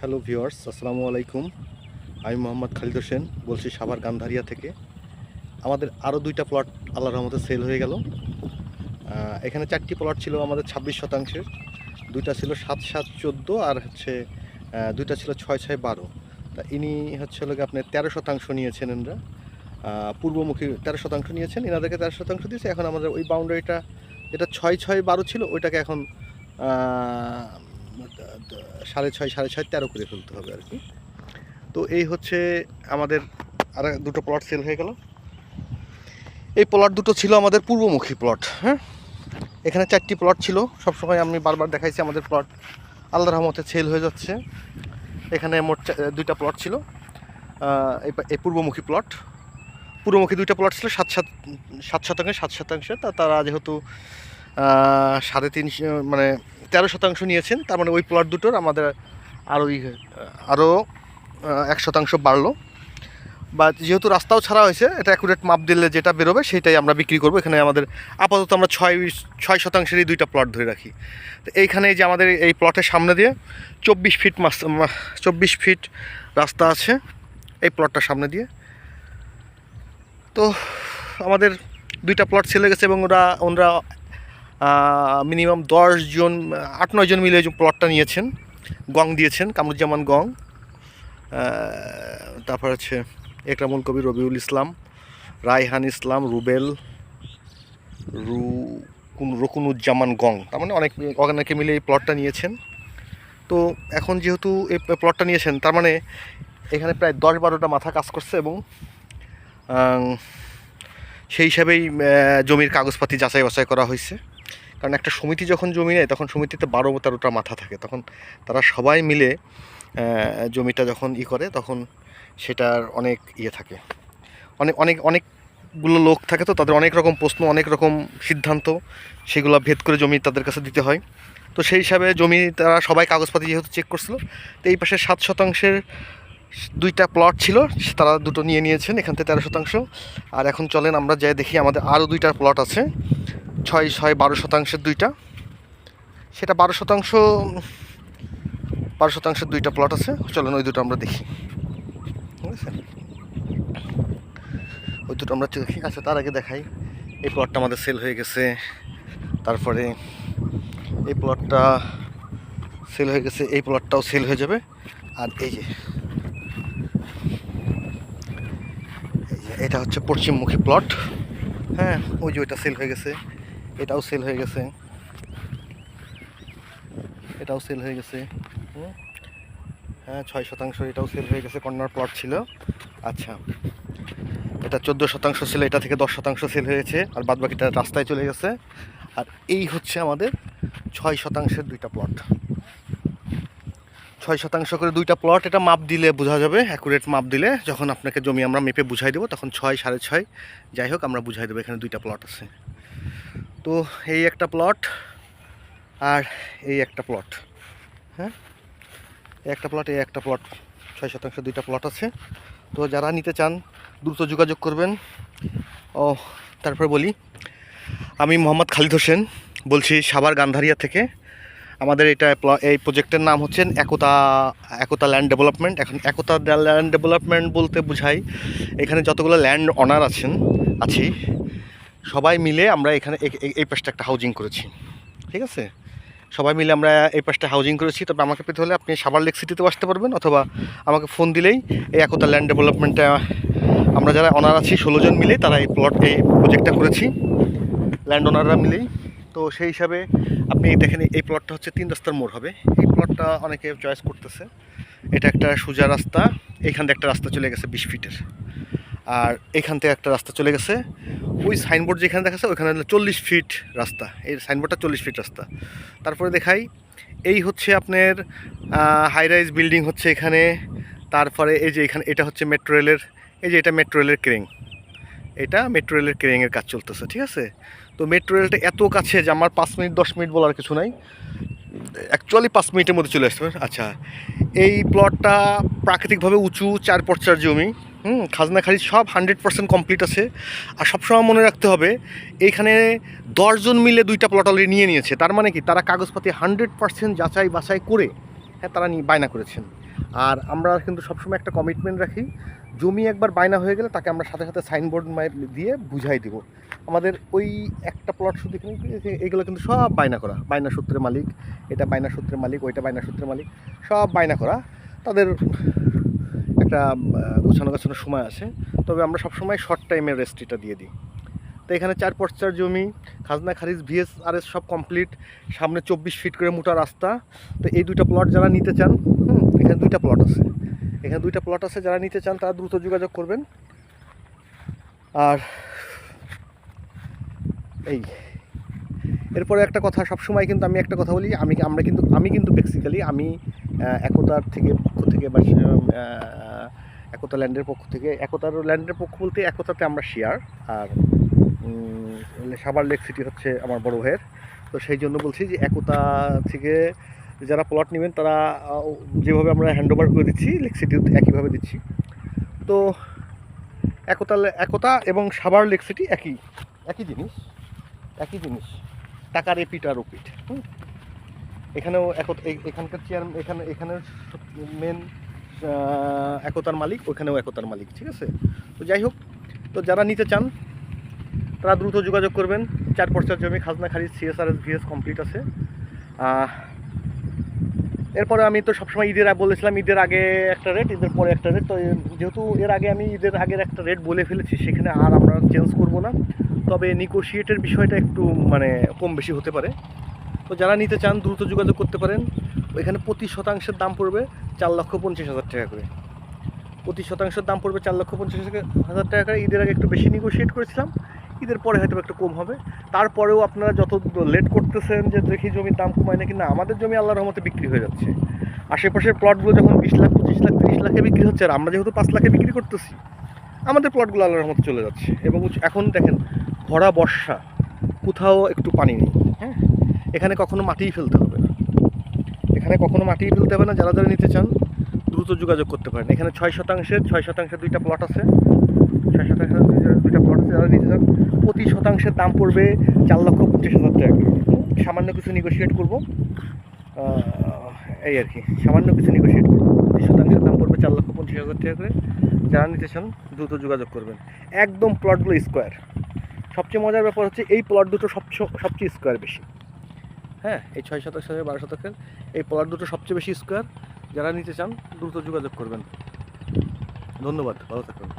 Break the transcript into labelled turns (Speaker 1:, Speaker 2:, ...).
Speaker 1: Hello viewers, আসসালামু আলাইকুম। আমি মোহাম্মদ খালিদ হোসেন, বলছি সাভার গান্ধারিয়া থেকে। আমাদের আরও দুইটা প্লট আল্লাহর রহমতে সেল হয়ে গেল। এখানে চারটি প্লট ছিল আমাদের ছাব্বিশ শতাংশের। দুইটা ছিল সাত সাত চোদ্দ আর হচ্ছে দুইটা ছিল ছয় ছয় বারো। তা ইনি হচ্ছে হলো আপনি তেরো শতাংশ নিয়েছেন এনরা। পূর্বমুখী তেরো শতাংশ নিয়েছেন এনাদেরকে তেরো শতাংশ দিয়েছে। এখন আমাদের ওই বাউন্ডারিটা যেটা ছয় ছয় বারো ছিল, ওইটাকে এখন সাড়ে ছয় সাড়ে ছয়, তেরো করে ফেলতে হবে আর কি। তো এই হচ্ছে আমাদের আর দুটো প্লট সেল হয়ে গেল। এই প্লট দুটো ছিল আমাদের পূর্বমুখী প্লট হ্যাঁ? এখানে চারটি প্লট ছিল। সবসময় আমি বারবার দেখাইছি আমাদের প্লট আল্লাহ রহমতে সেল হয়ে যাচ্ছে। এখানে মোট দুইটা প্লট ছিল। এই পূর্বমুখী প্লট পূর্বমুখী দুইটা প্লট ছিল, সাত সাত সাত শতাংশে সাত শতাংশে। তা তারা যেহেতু সাড়ে তিন মানে তেরো শতাংশ নিয়েছেন, তার মানে ওই প্লট দুটোর আমাদের আরও আরও এক শতাংশ বাড়লো। বা যেহেতু রাস্তাও ছাড়া হয়েছে, এটা অ্যাকুরেট মাপ দিলে যেটা বেরোবে সেটাই আমরা বিক্রি করব। এখানে আমাদের আপাতত আমরা ছয় ছয় শতাংশেরই দুইটা প্লট ধরে রাখি। তো এইখানে যে আমাদের এই প্লটের সামনে দিয়ে চব্বিশ ফিট মাস চব্বিশ ফিট রাস্তা আছে এই প্লটটার সামনে দিয়ে। তো আমাদের দুইটা প্লট ছেলে গেছে এবং ওরা, ওনারা মিনিমাম দশ জন, আট, নয় জন মিলে প্লটটা নিয়েছেন, গং দিয়েছেন, কামরুজ্জামান গং তারপর হচ্ছে একরামুল কবির রবিউল ইসলাম, রায়হান ইসলাম, রুবেল, রু, কুন, রকুনুজ্জামান গং, তার মানে অনেক, অনেকে মিলে এই প্লটটা নিয়েছেন। তো এখন যেহেতু এই প্লটটা নিয়েছেন, তার মানে এখানে প্রায় দশ বারোটা মাথা কাজ করছে এবং সেই হিসাবেই জমির কাগজপাতি যাচাই বাছাই করা হয়েছে। কারণ একটা সমিতি যখন জমি নেয়, তখন সমিতিতে বারো তেরোটা মাথা থাকে। তখন তারা সবাই মিলে জমিটা যখন ই করে, তখন সেটার অনেক ইয়ে থাকে। অনেক অনেক, অনেকগুলো লোক থাকে তো, তাদের অনেক রকম প্রশ্ন, অনেক রকম সিদ্ধান্ত, সেগুলো ভেদ করে জমি তাদের কাছে দিতে হয়। তো সেই হিসাবে জমি তারা সবাই কাগজপাতি যেহেতু চেক করছিল, তো এই পাশে সাত শতাংশের দুইটা প্লট ছিল তারা দুটো নিয়ে নিয়েছেন, এখান থেকে তেরো শতাংশ। আর এখন চলেন আমরা যাই দেখি, আমাদের আরও দুইটা প্লট আছে। ছয় ছয় বারো শতাংশের দুইটা। সেটা বারো শতাংশ, বারো শতাংশের দুইটা প্লট আছে। চলেন ওই দুটো আমরা দেখি। ঠিক আছে? ওই দুটো আমরা দেখি আচ্ছা তার আগে দেখাই। এই প্লটটা আমাদের সেল হয়ে গেছে। তারপরে এই প্লটটা সেল হয়ে গেছে, এই প্লটটাও সেল হয়ে যাবে। আর এই যে এটা হচ্ছে পশ্চিমমুখী প্লট হ্যাঁ ওই যে ওইটা সেল হয়ে গেছে। এটাও সেল হয়ে গেছে। এটাও সেল হয়ে গেছে। হ্যাঁ ছয় শতাংশ এটাও সেল হয়ে গেছে কর্নার প্লট ছিল। আচ্ছা। এটা চোদ্দ শতাংশ ছিল এটা থেকে দশ শতাংশ সেল হয়েছে, আর বাদ বাকিটা রাস্তায় চলে গেছে। আর এই হচ্ছে আমাদের ছয় শতাংশের দুইটা প্লট ছয় শতাংশ করে দুইটা প্লট এটা মাপ দিলে বোঝা যাবে অ্যাকুরেট মাপ দিলে। যখন আপনাকে জমি আমরা মেপে বুঝাই দেবো, তখন ছয় সাড়ে ছয়, যাই হোক, আমরা বুঝাই দেবো এখানে দুইটা প্লট আছে। তো এই একটা প্লট আর এই একটা প্লট হ্যাঁ? একটা প্লট এই একটা প্লট ছয় শতাংশ দুইটা প্লট আছে। তো যারা নিতে চান, দ্রুত যোগাযোগ করবেন। ও, তারপর বলি, আমি মোহাম্মদ খালিদ হোসেন বলছি সাভার গান্ধারিয়া থেকে। আমাদের এটা এই প্রজেক্টের নাম হচ্ছে একতা একতা ল্যান্ড ডেভেলপমেন্ট এখন একতা ল্যান্ড ডেভেলপমেন্ট বলতে বোঝাই, এখানে যতগুলো ল্যান্ড অনার আছেন, আছি সবাই মিলে আমরা এখানে এই- পাশটা একটা হাউজিং করেছি। ঠিক আছে? সবাই মিলে আমরা এই পাশটা হাউজিং করেছি। তবে আমাকে পেতে হলে আপনি সাবার লেক সিটিতেও আসতে পারবেন অথবা আমাকে ফোন দিলেই এই একতা ল্যান্ড ডেভেলপমেন্টটা আমরা যারা অনার আছি, ষোলো জন মিলে তারা এই প্লট এই প্রজেক্টটা করেছি। ল্যান্ড ওনাররা মিলেই। তো সেই হিসাবে আপনি দেখেন এই প্লটটা হচ্ছে তিন রাস্তার মোড় হবে। এই প্লটটা অনেকে চয়েস করতেছে। এটা একটা সোজা রাস্তা। এইখান থেকে একটা রাস্তা চলে গেছে বিশ ফিটের আর এখান থেকে একটা রাস্তা চলে গেছে। ওই সাইনবোর্ড যেখানে দেখাচ্ছে ওইখানে চল্লিশ ফিট রাস্তা। এই সাইনবোর্ডটা চল্লিশ ফিট রাস্তা। তারপরে দেখাই, এই হচ্ছে আপনার হাই রাইজ বিল্ডিং হচ্ছে এখানে। তারপরে এই যে এখানে, এটা হচ্ছে মেট্রো রেলের এই যে এটা মেট্রো রেলের ক্রেং এটা মেট্রো রেলের ক্রেঙের কাজ চলতেছে, ঠিক আছে? তো মেট্রো রেলটা এত কাছে যে আমার পাঁচ মিনিট, দশ মিনিট বলার কিছু নাই। অ্যাকচুয়ালি পাঁচ মিনিটের মধ্যে চলে পারে। আচ্ছা এই প্লটটা প্রাকৃতিকভাবে উঁচু, চার পর্চার জমি। হুম, খাজনা খারিজ সব হান্ড্রেড পার্সেন্ট কমপ্লিট আছে। আর সবসময় মনে রাখতে হবে, এইখানে দশজন মিলে দুইটা প্লট অলরেডি নিয়ে নিয়েছে। তার মানে কি? তারা কাগজপাতি হান্ড্রেড পার্সেন্ট যাচাই বাছাই করে হ্যাঁ তারা বায়না করেছেন। আর আমরা কিন্তু সবসময় একটা কমিটমেন্ট রাখি, জমি একবার বায়না হয়ে গেলে তাকে আমরা সাথে সাথে সাইনবোর্ড দিয়ে বুঝাই দিব। আমাদের ওই একটা প্লট শুধু এইগুলো কিন্তু সব বায়না করা। বায়না সূত্রের মালিক, এটা বায়না সূত্রের মালিক, ওইটা বায়না সূত্রের মালিক, সব বায়না করা। তাদের একটা গোছানো গোছানোর সময় আছে। তবে আমরা সবসময় শর্ট টাইমে রেস্ট্রিটা দিয়ে দিই। তো এখানে চার পর্চার জমি, খাজনা, খারিজ ভিএস আর এস সব কমপ্লিট সামনে চব্বিশ ফিট করে মোটা রাস্তা। তো এই দুইটা প্লট যারা নিতে চান, হুম, এখানে দুইটা প্লট আছে। এখানে দুইটা প্লট আছে, যারা নিতে চান, তারা দ্রুত যোগাযোগ করবেন। আর এই, এরপরে একটা কথা, সবসময় কিন্তু আমি একটা কথা বলি, আমি, আমরা কিন্তু, আমি কিন্তু বেসিক্যালি আমি একতার থেকে পক্ষ থেকে বা একতা ল্যান্ডের পক্ষ থেকে, একতার ল্যান্ডের পক্ষ বলতে একতাতে আমরা শেয়ার আর সাবার লেক সিটি হচ্ছে আমার বড় ভাইয়ের। তো সেই জন্য বলছি যে একতা থেকে যারা প্লট নেবেন তারা যেভাবে আমরা হ্যান্ড ওভার করে দিচ্ছি লেক সিটিও একইভাবে দিচ্ছি। তো একতা একতা এবং সাবার লেক সিটি একই একই জিনিস একই জিনিস, টাকার এপিট আর ওপিট হুম? এখানেও এখানকার চেয়ার এখানে এখানের মেন একতার মালিক, ওখানেও একতার মালিক, ঠিক আছে? তো যাই হোক, তো যারা নিতে চান, তারা দ্রুত যোগাযোগ করবেন। চার পর্চার জমি, খাজনা, খারিজ সিএসআরএস ভিএস কমপ্লিট আছে। এরপরে আমি তো সবসময় ঈদের বলেছিলাম, ঈদের আগে একটা রেট ঈদের পরে একটা রেট তো যেহেতু এর আগে আমি ঈদের আগের একটা রেট বলে ফেলেছি, সেখানে আর আমরা চেঞ্জ করব না। তবে নিকোশিয়েটের বিষয়টা একটু মানে কম বেশি হতে পারে। তো যারা নিতে চান, দ্রুত যোগাযোগ করতে পারেন। এখানে প্রতি শতাংশের দাম পড়বে চার লক্ষ পঞ্চাশ হাজার টাকা করে। প্রতি শতাংশের দাম পড়বে চার লক্ষ পঞ্চাশ হাজার টাকা করে। ঈদের আগে একটু বেশি নিগোশিয়েট করেছিলাম। ঈদের পরে হয়তো একটু কম হবে। তারপরেও আপনারা যত লেট করতেছেন যে দেখি জমির দাম কমায় নাকি, না, আমাদের জমি আল্লাহর রহমতে বিক্রি হয়ে যাচ্ছে। আশেপাশের প্লটগুলো যখন বিশ লাখ, পঁচিশ লাখ, তিরিশ লাখে বিক্রি হচ্ছে আর আমরা যেহেতু পাঁচ লাখে বিক্রি করতেছি, আমাদের প্লটগুলো আল্লাহর রহমতে চলে যাচ্ছে। এবং এখন দেখেন, ভরা বর্ষা, কোথাও একটু পানি নেই হ্যাঁ? এখানে কখনো মাটিই ফেলতে হবে না। এখানে কখনো মাটিই ফেলতে হবে না, যারা যারা নিতে চান, দ্রুত যোগাযোগ করতে পারেন। এখানে ছয় শতাংশের ছয় শতাংশের দুইটা প্লট আছে। ছয় শতাংশের দুইটা- প্লট আছে, যারা নিতে চান, প্রতি শতাংশের দাম পড়বে চার লক্ষ পঞ্চাশ হাজার টাকা। সামান্য কিছু নেগোশিয়েট করব। এই আর কি, সামান্য কিছু নেগোশিয়েট করব। প্রতি শতাংশের দাম পড়বে চার লক্ষ পঞ্চাশ হাজার টাকা করে। যারা নিতে চান, দ্রুত যোগাযোগ করবেন। একদম প্লটগুলো স্কোয়ার সবচেয়ে মজার ব্যাপার হচ্ছে, এই প্লট দুটো সবচেয়ে সবচেয়ে স্কোয়ার বেশি। হ্যাঁ এই ছয় শতক সাথে বারো শতকের এই প্লট দুটো সবচেয়ে বেশি স্কোয়ার যারা নিতে চান, দ্রুত যোগাযোগ করবেন। ধন্যবাদ, ভালো থাকবেন।